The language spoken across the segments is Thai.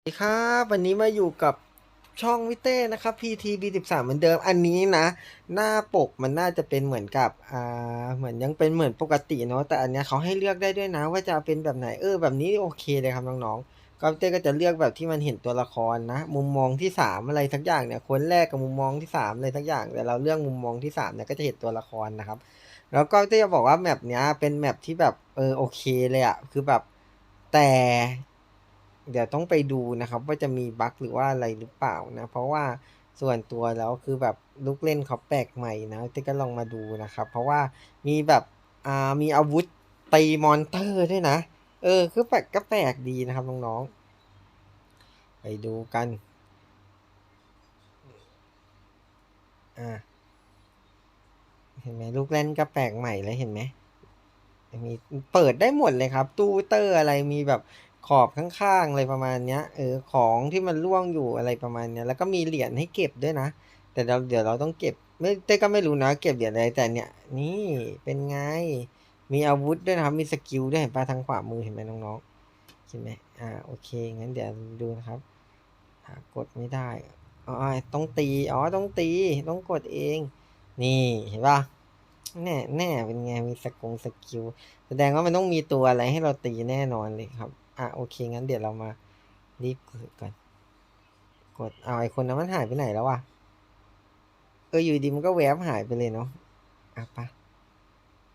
สวัสดีครับวันนี้มาอยู่กับช่องวิเต้นะครับ PTB13 เหมือนเดิมอันนี้นะ หน้าปกมันน่าจะเป็นเหมือนกับอ่าเหมือนยังเป็นเหมือนปกติเนาะแต่อันเนี้ยเขาให้เลือกได้ด้วยนะ ว่าจะเป็นแบบไหนเออแบบนี้โอเคเลยครับน้องๆก็วิเต้ก็จะเลือกแบบที่มันเห็นตัวละครนะ มุมมองที่สามอะไรทักอย่างเนี่ยคนแรกกับมุมมองที่สามอะไรทักอย่างแต่เราเลือกมุมมองที่สามเนี่ยก็จะเห็นตัวละครนะครับ แล้วก็เต้จะบอกว่าแมปเนี้ยเป็นแมปที่แบบเออโอเคเลยอะคือแบบแต่ เดี๋ยวต้องไปดูนะครับว่าจะมีบั๊กหรือว่าอะไรหรือเปล่านะ เพราะว่าส่วนตัวแล้วคือแบบลูกเล่นเขาแปลกใหม่นะเต้ก็ลองมาดูนะครับ เพราะว่ามีแบบอ่ามีอาวุธตีมอนเตอร์ด้วยนะ เออ คือแปลกก็แปลกดีนะครับน้องๆ ไปดูกัน อ่าเห็นไหมลูกเล่นก็แปลกใหม่เลยเห็นไหมมีเปิดได้หมดเลยครับ ตู้เตอร์อะไรมีแบบ ขอบข้างๆอะไรประมาณเนี้ยเออของที่มันร่วงอยู่อะไรประมาณเนี้ยแล้วก็มีเหรียญให้เก็บด้วยนะ แต่เราเดี๋ยวเราต้องเก็บไม่เต้ก็ไม่รู้นะเก็บเหรียญอะไรแต่เนี่ยนี่เป็นไงมีอาวุธด้วยนะครับมีสกิลด้วยเห็นปะทางขวามือเห็นไหมน้องๆเห็นไหมอ่าโอเคงั้นเดี๋ยวดูนะครับกดไม่ได้อ๋อต้องตีอ๋อต้องตีต้องกดเอง นี่เห็นปะแน่แน่เป็นไงมีสกงสกิลแสดงว่ามันต้องมีตัวอะไรให้เราตีแน่นอนเลยครับ อะโอเค งั้นเดี๋ยวเรามารีบกดก่อน กดเอาไอคนนั้นมันหายไปไหนแล้ววะ เอออยู่ดีมันก็แวบหายไปเลยเนาะ อะปะ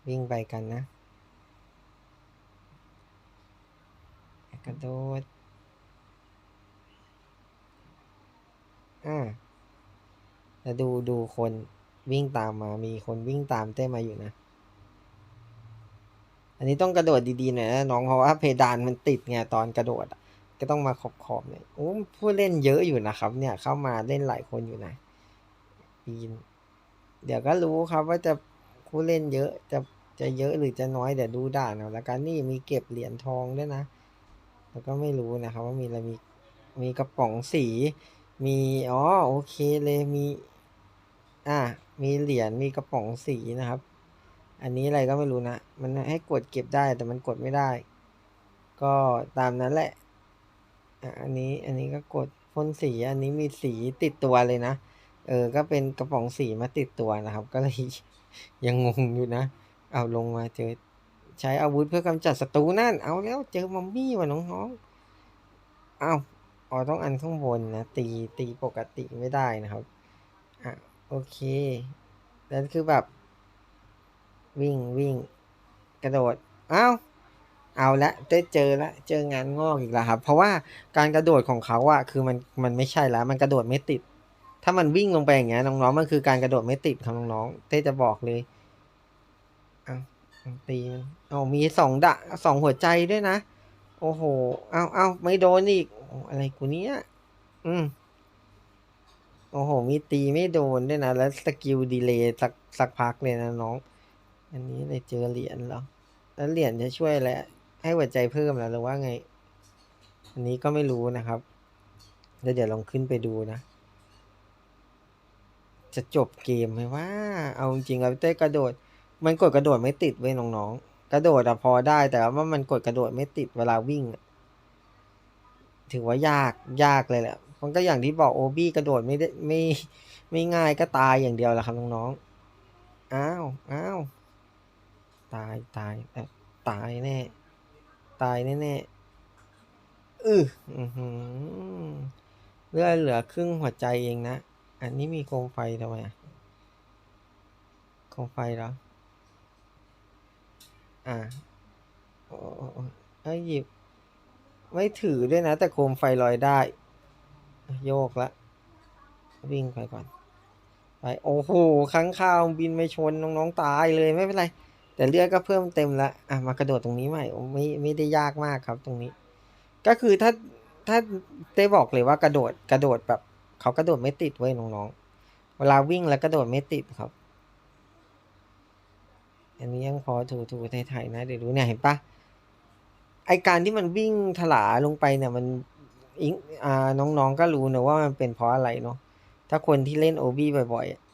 วิ่งไปกันนะ กระโดด อ่าแล้วดูดูคนวิ่งตามมา มีคนวิ่งตามเต้มาอยู่นะ อันนี้ต้องกระโดดดีๆหน่อยนะน้องเพราะว่าเพดานมันติดไงตอนกระโดดก็ต้องมาขอบๆหน่ยโอ้ผู้เล่นเยอะอยู่นะครับ เนี่ยเข้ามาเล่นหลายคนอยู่นะปีนเดี๋ยวก็รู้ครับว่าจะผู้เล่นเยอะจะจะเยอะหรือจะน้อยเดี๋ยวดูด่านเอาละกันนี่มีเก็บเหรียญทองด้วยนะ แล้วก็ไม่รู้นะครับว่ามีอะไรมีมีกระป๋องสีมีอ๋อโอเคเลยมี อะมีเหรียญมีกระป๋องสีนะครับ อันนี้อะไรก็ไม่รู้นะ มันให้กดเก็บได้แต่มันกดไม่ได้ ก็ตามนั้นแหละอะอันนี้อันนี้ก็กดพ่นสีอันนี้มีสีติดตัวเลยนะ เออ ก็เป็นกระป๋องสีมาติดตัวนะครับ ก็เลยยังงงอยู่นะ เอาลงมาเจอใช้อาวุธเพื่อกำจัดศัตรูนั่น เอาแล้วเจอมัมมี่ว่ะน้องๆเอาอ๋อต้องอันข้างบนนะ ตีตีปกติไม่ได้นะครับ อะโอเค แล้วคือแบบ วิ่งวิ่ง กระโดดอ้าวเอาละได้เจอละเจองานงอกอีกแล้วครับ เพราะว่าการกระโดดของเขาอะคือมันมันไม่ใช่แล้ว มันกระโดดไม่ติด ถ้ามันวิ่งลงไปอย่างเงี้ยน้องๆมันคือการกระโดดไม่ติดครับน้องๆเต้จะบอกเลยเอาตีมันเอามีสองดะสองหัวใจด้วยนะ โอ้โห เอาเอาไม่โดนอีกโอ้อะไรกูเนี้ยอืมโอ้โห มีตีไม่โดนด้วยนะ แล้วสกิลดีเลย์สักสักพักเลยนะน้อง อันนี้เลยเจอเหรียญเหรอ แล้วเหรียญจะช่วยอะไรให้หัวใจเพิ่มแล้วหรือว่าไง อันนี้ก็ไม่รู้นะครับแล้วเดี๋ยวลองขึ้นไปดูนะ จะจบเกมไหมว่า เอาจริงๆแล้วเต้กระโดด มันกดกระโดดไม่ติดเว้ยน้องๆ กระโดดอะพอได้แต่ว่ามันกดกระโดดไม่ติดเวลาวิ่ง ถือว่ายากยากเลยแหละ มันก็อย่างที่บอกโอบี้กระโดดไม่ได้ไม่ไม่ง่ายก็ตายอย่างเดียวแหละครับน้องๆ อ้าว อ้าว ตายตายตายแน่ ตายแน่แน่อืออือหือเลือดเหลือครึ่งหัวใจเองนะ อันนี้มีโคมไฟทำไมอะโคมไฟเหรอ อ่าโอ้โอ้โอ้เอ้ยหยิบ ไม่ถือด้วยนะ แต่โคมไฟลอยได้ โยกละ วิ่งไปก่อน ไป โอ้โหค้างคาวบินไปชนน้องๆตายเลยไม่เป็นไร แต่เลือดก็เพิ่มเต็มละอะมากระโดดตรงนี้ใหม่โอ้ไม่ไม่ได้ยากมากครับตรงนี้ ก็คือถ้าถ้าได้บอกเลยว่ากระโดดกระโดดแบบเขากระโดดไม่ติดเว้ยน้องๆ เวลาวิ่งแล้วกระโดดไม่ติดครับ อันนี้ยังพอถูถูไทยๆนะ เดี๋ยวดูเนี่ยเห็นปะไอการที่มันวิ่งถลาลงไปเนี่ยมันอิงอ่าน้องๆก็รู้นะว่ามันเป็นเพราะอะไรเนาะถ้าคนที่เล่นโอบี้บ่อยๆ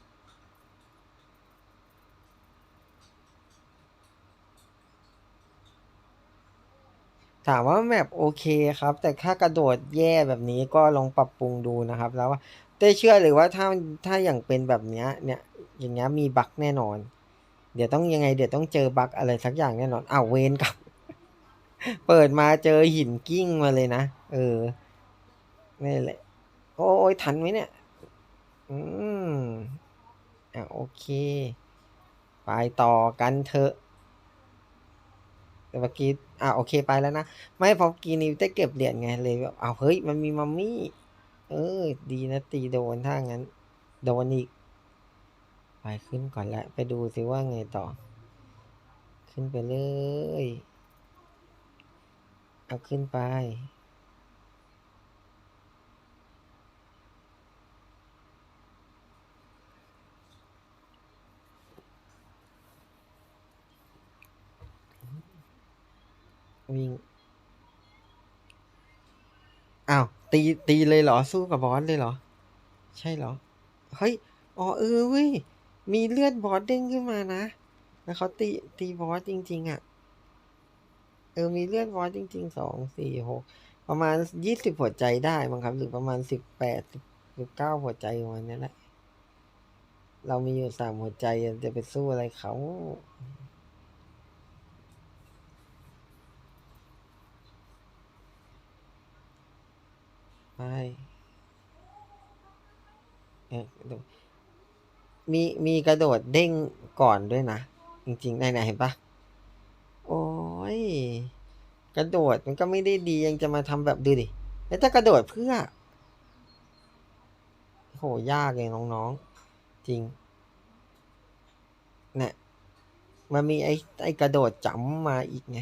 ถามว่าแมปโอเคครับ แต่ถ้ากระโดดแย่แบบนี้ก็ลองปรับปรุงดูนะครับ แล้วว่าได้เชื่อเลยว่าถ้าถ้าอย่างเป็นแบบเนี้ยเนี่ยอย่างเงี้ยมีบั๊กแน่นอน เดี๋ยวต้องยังไงเดี๋ยวต้องเจอบั๊กอะไรสักอย่างแน่นอนอ้าวเวนกับ เปิดมาเจอหินกิ้งมาเลยนะ เออนี่แหละ โอ้ยทันไหมเนี่ย อืมอะโอเค ไปต่อกันเถอะ แต่เมื่อกี้อ่าโอเคไปแล้วนะ ไม่พอกีนี้ได้เก็บเหรียญไงเลยแบบอ้าวเฮ้ยมันมีมัมมี่ เออ ดีนะตีโดนถ้างั้น โดนอีก ไปขึ้นก่อนละไปดูสิว่าไงต่อ ขึ้นไปเลย เอาขึ้นไป วิ่ง อ้าว ตีตีเลยเหรอ สู้กับบอสเลยเหรอ ใช่เหรอ เฮ้ย อ๋อเออเว้ย มีเลือดบอสเด้งขึ้นมานะ แล้วเขาตีตีบอสจริง ๆอะ เออ มีเลือดบอสจริงๆสองสี่หกประมาณยี่สิบหัวใจได้มั้งครับ หรือประมาณสิบแปดสิบเก้าหัวใจประมาณนี้แหละ เรามีอยู่สามหัวใจจะไปสู้อะไรเขา ไปเออดู มีมีกระโดดเด้งก่อนด้วยนะ จริงๆไหนๆเห็นปะโอ้ยกระโดดมันก็ไม่ได้ดียังจะมาทำแบบดูดิแล้วจะกระโดดเพื่อโหยากเลยน้องๆ จริงเนี่ยมันมีไอ้ไอ้กระโดดจ้ำมาอีกไง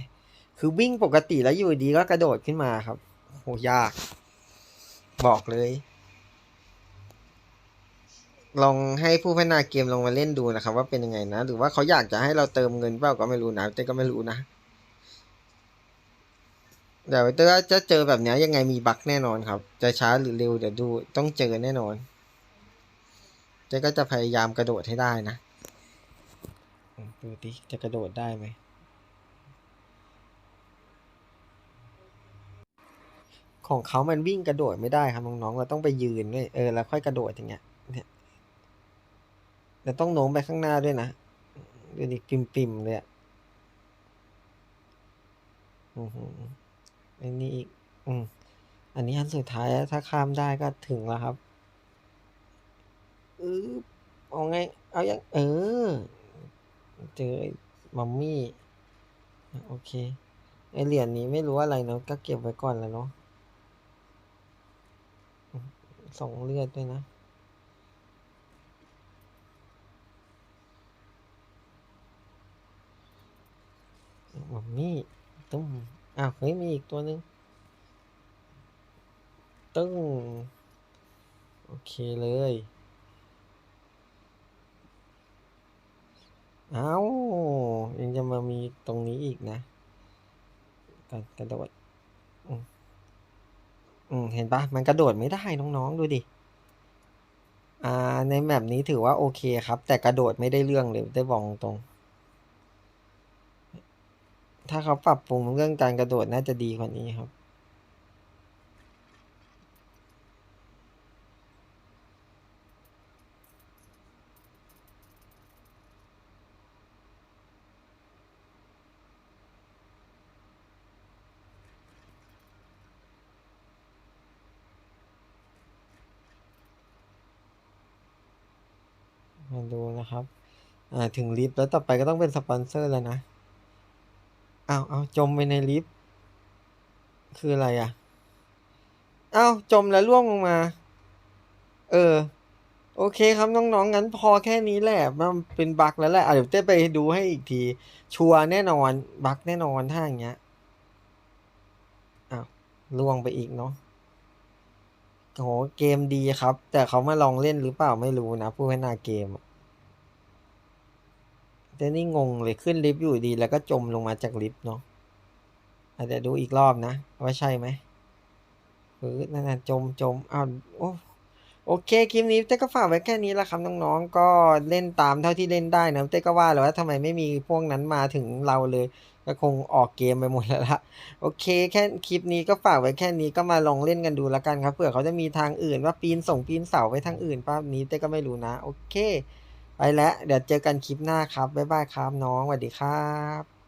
คือวิ่งปกติแล้วอยู่ดีก็กระโดดขึ้นมาครับ โหยาก บอกเลย ลองให้ผู้พัฒนาเกมลงมาเล่นดูนะครับ ว่าเป็นยังไงนะ หรือว่าเขาอยากจะให้เราเติมเงินเปล่าก็ไม่รู้นะแต่ก็ไม่รู้นะเดี๋ยวถ้จะเจอแบบนี้ยังไงมีบั๊กแน่นอนครับ จะช้าหรือเร็วเดี๋ยวดูต้องเจอแน่นอนเจ๊ก็จะพยายามกระโดดให้ได้นะดูดิจะกระโดดได้ไหม ของเขามันวิ่งกระโดดไม่ได้ครับน้องๆเราต้องไปยืนด้วยเออแล้วค่อยกระโดดอย่างเงี้ยเนี่ยเราต้องโน้มไปข้างหน้าด้วยนะดูดิปิ่มๆเลยอะอืออันนี้อีกอืมอันนี้อันสุดท้ายถ้าข้ามได้ก็ถึงแล้วครับเออเอาไง เอาอย่างเออ เจอมัมมี่ โอเค ไอเหรียญนี้ไม่รู้อะไรเนาะก็เก็บไว้ก่อนแล้วเนาะ ส่งเลือดด้วยนะมัมมี่ตุ้มอ้าวเฮ้ยมีอีกตัวหนึ่งตึ้ง โอเคเลย เอ้ายังจะมามีตรงนี้อีกนะ การกระโดด อืมเห็นปะมันกระโดดไม่ได้น้องๆดูดิ อ่า ในแบบนี้ถือว่าโอเคครับ แต่กระโดดไม่ได้เรื่องเลยได้บอกตรง ถ้าเขาปรับปรุงเรื่องการกระโดดน่าจะดีกว่านี้ครับ มาดูนะครับ อ่า ถึงลิฟต์แล้วต่อไปก็ต้องเป็นสปอนเซอร์แล้วนะอ้าวเอาจมไปในลิฟต์ คืออะไรอะอ้าวจมแล้วล่วงลงมา เออ โอเคครับน้องๆ งั้นพอแค่นี้แหละ มันเป็นบั๊กแล้วแหละอะเดี๋ยวเต้ไปดูให้อีกที ชัวร์แน่นอน บั๊กแน่นอนถ้าอย่างเงี้ยอ้าวล่วงไปอีกเนาะ โหเกมดีครับ แต่เขามาลองเล่นหรือเปล่าไม่รู้นะผู้พัฒนาเกมแต่นี่งงเลยขึ้นลิฟต์อยู่ดีแล้วก็จมลงมาจากลิฟต์เนาะอาจจะดูอีกรอบนะ ว่าใช่ไหมเออนั่นน่ะจมจมอ้าวโอ้ โอเคคลิปนี้เต้ก็ฝากไว้แค่นี้ละครับน้องๆ ก็เล่นตามเท่าที่เล่นได้นะเต้ก็ว่าแล้วว่าทำไมไม่มีพวกนั้นมาถึงเราเลย ก็คงออกเกมไปหมดแล้วละโอเคแค่คลิปนี้ก็ฝากไว้แค่นี้ก็มาลองเล่นกันดูแล้วกันครับเผื่อเขาจะมีทางอื่นว่าปีนส่งปีนเสาไปทางอื่นป้านี้เต้ก็ไม่รู้นะโอเค ไปแล้วเดี๋ยวเจอกันคลิปหน้าครับบ๊ายบายครับน้องสวัสดีครับ